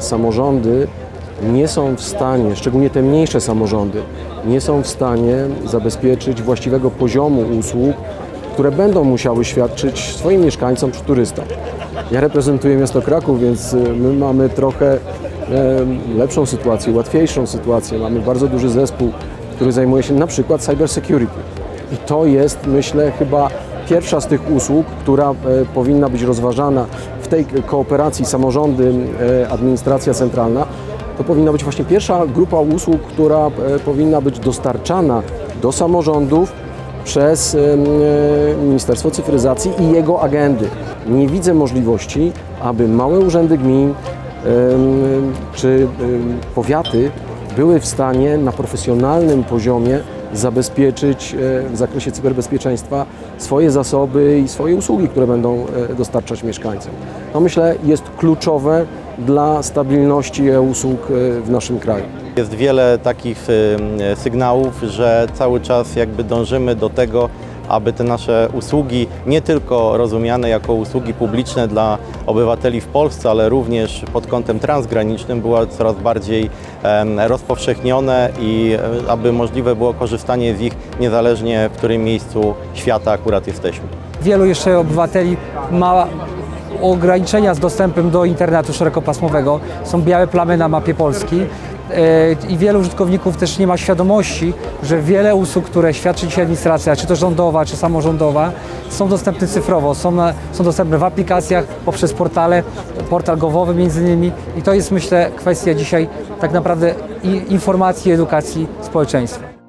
samorządy nie są w stanie, szczególnie te mniejsze samorządy, nie są w stanie zabezpieczyć właściwego poziomu usług, które będą musiały świadczyć swoim mieszkańcom czy turystom. Ja reprezentuję miasto Kraków, więc y, my mamy trochę lepszą sytuację, łatwiejszą sytuację. Mamy bardzo duży zespół, który zajmuje się na przykład cyber security. I to jest, myślę, chyba pierwsza z tych usług, która e, powinna być rozważana tej kooperacji samorządy, e, administracja centralna. To powinna być właśnie pierwsza grupa usług, która e, powinna być dostarczana do samorządów przez e, Ministerstwo Cyfryzacji i jego agendy. Nie widzę możliwości, aby małe urzędy gmin czy powiaty były w stanie na profesjonalnym poziomie zabezpieczyć e, w zakresie cyberbezpieczeństwa swoje zasoby i swoje usługi, które będą e, dostarczać mieszkańcom. To myślę jest kluczowe dla stabilności e, w naszym kraju. Jest wiele takich sygnałów, że cały czas jakby dążymy do tego, aby te nasze usługi nie tylko rozumiane jako usługi publiczne dla obywateli w Polsce, ale również pod kątem transgranicznym były coraz bardziej rozpowszechnione i e, aby możliwe było korzystanie z nich niezależnie w którym miejscu świata akurat jesteśmy. Wielu jeszcze obywateli ma ograniczenia z dostępem do internetu szerokopasmowego. Są białe plamy na mapie Polski. E, I wielu użytkowników też nie ma świadomości, że wiele usług, które świadczy dzisiaj administracja, czy to rządowa, czy samorządowa, są dostępne cyfrowo, są, są dostępne w aplikacjach, poprzez portale, portal gowowy między innymi. I to jest myślę kwestia dzisiaj tak naprawdę informacji i edukacji społeczeństwa.